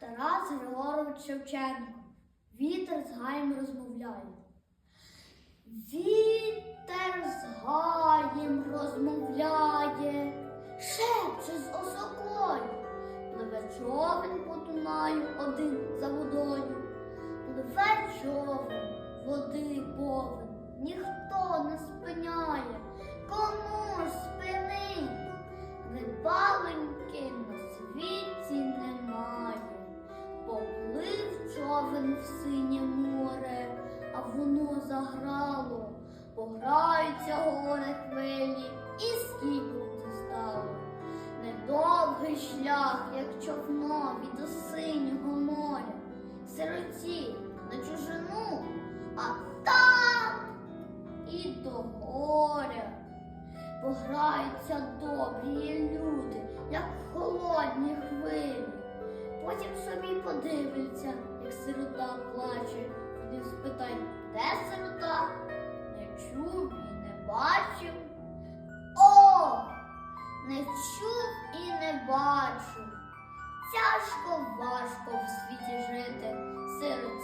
Тарас Григорович Шевченко. Вітер з гаєм розмовляє. Вітер з гаєм розмовляє, шепче з осокою. Пливе човен по Дунаю один за водою. Пливе човен, води повен, човен в синє море, а воно заграло, пограються горе хвилі, і це стало. Недовгий шлях, як човнові до синього моря, сироті на чужину, а там і до горя. Пограються добрі люди, як самі подивляться, як сирота плаче. тоді спитай, де сирота? Не чув і не бачив. О, не чув і не бачив. Тяжко важко в світі жити, сирота.